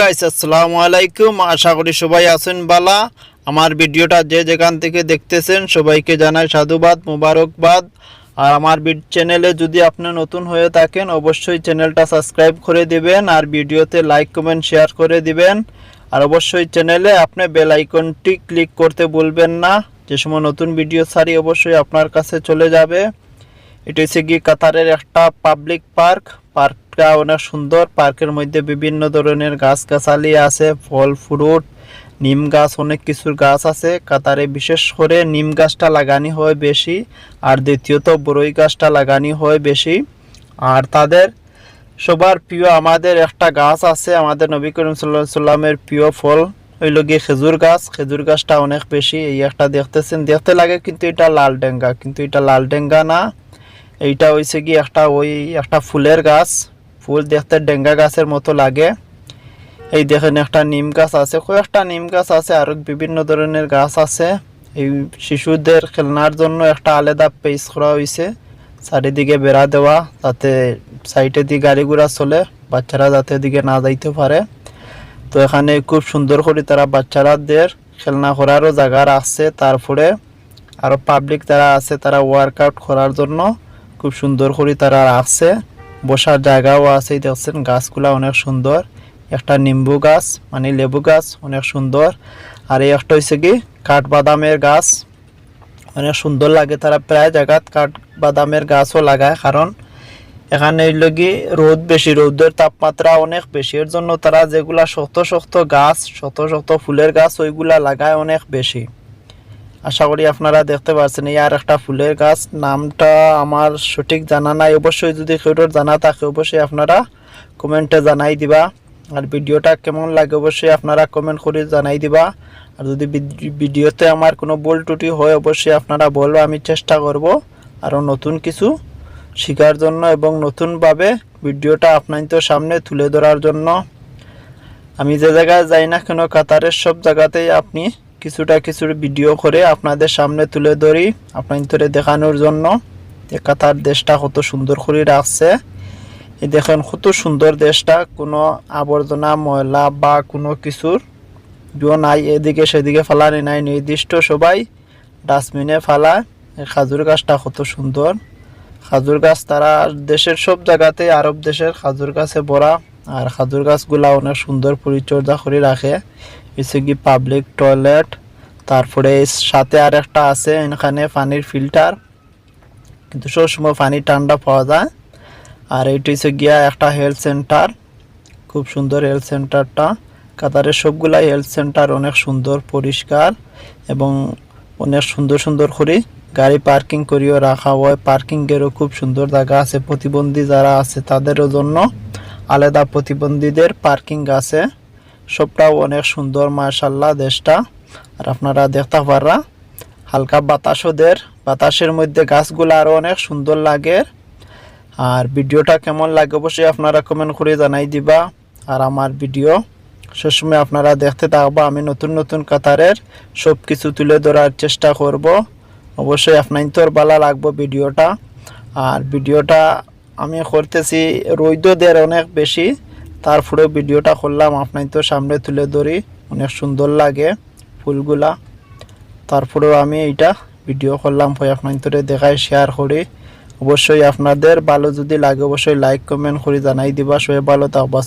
Guys আসসালামু আলাইকুম আশা করি সবাই আছেন বালা আমার ভিডিওটা যে যেখান থেকে দেখতেছেন, সবাইকে জানাই সাধুবাদ, মুবারকবাদ। আর আমার চ্যানেলে যদি আপনি নতুন হয়ে থাকেন, অবশ্যই চ্যানেলটা সাবস্ক্রাইব করে দিবেন আর ভিডিওতে লাইক কমেন্ট শেয়ার করে দিবেন। আর অবশ্যই চ্যানেলে আপনি বেল আইকনটি ক্লিক করতে ভুলবেন না। যে সময় নতুন ভিডিও ছাড়ি, অবশ্যই আপনার কাছে চলে যাবে। এটা হচ্ছে কি কাতারের একটা পাবলিক পার্ক পার্ক পার্কটা অনেক সুন্দর। পার্কের মধ্যে বিভিন্ন ধরনের গাছ গাছালি আছে, ফল, ফ্রুট, নিম গাছ, অনেক কিছুর গাছ আছে। কাতারে বিশেষ করে নিম গাছটা লাগানি হয় বেশি আর দ্বিতীয়ত বরই গাছটা লাগানি হয় বেশি। আর তাদের সবার প্রিয় আমাদের একটা গাছ আছে, আমাদের নবী করিম সাল্লামের প্রিয় ফল হইল গিয়ে খেজুর গাছ। খেজুর গাছটা অনেক বেশি, এই একটা দেখতেছেন। দেখতে লাগে কিন্তু এটা লাল ডেঙ্গা, কিন্তু এটা লাল ডেঙ্গা না। এইটা হয়েছে কি একটা ওই একটা ফুলের গাছ। ফুল দেখতে ডেঙ্গা গাছের মতো লাগে। এই দেখেন একটা নিম গাছ আছে, কয়েকটা নিম গাছ আছে, আর বিভিন্ন ধরনের গাছ আছে। এই শিশুদের খেলনার জন্য একটা আলাদা পেস করা হয়েছে চারিদিকে বেড়া দেওয়া, যাতে সাইডে দিয়ে গাড়ি ঘোড়া চলে, বাচ্চারা যাতে দিকে না যাইতে পারে। তো এখানে খুব সুন্দর করে তারা বাচ্চারাদের খেলনা করারও জায়গা রাখছে, তারপরে আরও পাবলিক যারা আছে, তারা ওয়ার্কআউট করার জন্য খুব সুন্দর করে তারা রাখছে। বসার জায়গাও আছে দেখছেন, গাছগুলা অনেক সুন্দর। একটা নিম্বু গাছ মানে লেবু গাছ, অনেক সুন্দর। আর এই একটা হয়েছে কি, কাঠবাদামের গাছ। অনেক সুন্দর লাগে তারা, প্রায় জায়গাত কাঠবাদামের গাছও লাগায়, কারণ এখানে কি, রোদ বেশি, রোদের তাপমাত্রা অনেক বেশি। এর জন্য তারা যেগুলা শক্ত শক্ত গাছ, শক্ত শক্ত ফুলের গাছ, ওইগুলা লাগায় অনেক বেশি। আশা করি আপনারা দেখতে পাচ্ছেন এই আর একটা ফুলের গাছ। নামটা আমার সঠিক জানা নাই। অবশ্যই যদি কেউটোর জানা থাকে, অবশ্যই আপনারা কমেন্টে জানাই দিবা। আর ভিডিওটা কেমন লাগে, অবশ্যই আপনারা কমেন্ট করে জানাই দিবা। আর যদি ভিড- ভিডিওতে আমার কোনো বল ত্রুটি হয়, অবশ্যই আপনারা বলব, আমি চেষ্টা করব আরও নতুন কিছু শেখার জন্য এবং নতুনভাবে ভিডিওটা আপনাদের সামনে তুলে ধরার জন্য। আমি যে জায়গায় যাই না কেন, কাতারের সব জায়গাতেই আপনি কিছুটা কিছু ভিডিও করে আপনাদের সামনে তুলে ধরি। আপনাদের দেখানোর জন্য যে কাতার দেশটা কত সুন্দর করে রাখছে। এই দেখেন কত সুন্দর দেশটা, কোনো আবর্জনা, ময়লা বা কোনো কিছুর জো নাই। এদিকে সেদিকে ফেলানি নাই, নির্দিষ্ট সবাই ডাস্টবিনে এই খাজুর গাছটা কত সুন্দর। খাজুর গাছ তারা দেশের সব জায়গাতে, আরব দেশের খাজুর গাছে ভরা। আর খাজুর গাছগুলা অনেক সুন্দর পরিচর্যা করে রাখে। হচ্ছে কি পাবলিক টয়লেট তারপরে সাথে আর একটা আছে, এখানে পানির ফিল্টার কিন্তু সবসময় পানি ঠান্ডা পাওয়া যায়। আর এইটা হচ্ছে গিয়া একটা হেলথ সেন্টার খুব সুন্দর হেলথ সেন্টারটা কাতারের সবগুলাই হেলথ সেন্টার অনেক সুন্দর, পরিষ্কার এবং অনেক সুন্দর সুন্দর করে গাড়ি পার্কিং করিও রাখা হয়। পার্কিংয়েরও খুব সুন্দর জায়গা আছে। প্রতিবন্ধী যারা আছে তাদেরও জন্য আলাদা প্রতিবন্ধীদের পার্কিং আছে। সবটাও অনেক সুন্দর মার্শাল্লাহ দেশটা। আর আপনারা দেখতে পারা হালকা বাতাসও দের বাতাসের মধ্যে গাছগুলো আরও অনেক সুন্দর লাগে। আর ভিডিওটা কেমন লাগে অবশ্যই আপনারা কমেন্ট করে জানাই দিবা। আর আমার ভিডিও সবসময় আপনারা দেখতে থাকবা, আমি নতুন নতুন কাতারের সব কিছু তুলে ধরার চেষ্টা করব। অবশ্যই আপনার তোর ভালো লাগবো ভিডিওটা। আর ভিডিওটা আমি করতেছি রৈদদের অনেক বেশি। তারপরেও ভিডিওটা করলাম আপনার তো সামনে তুলে ধরি, অনেক সুন্দর লাগে ফুলগুলা। তারপরেও আমি এইটা ভিডিও করলাম ভাই তোরে দেখায় শেয়ার করি। অবশ্যই আপনাদের ভালো যদি লাগে, অবশ্যই লাইক কমেন্ট করে জানাই দিবা, সবাই ভালো থাকবা।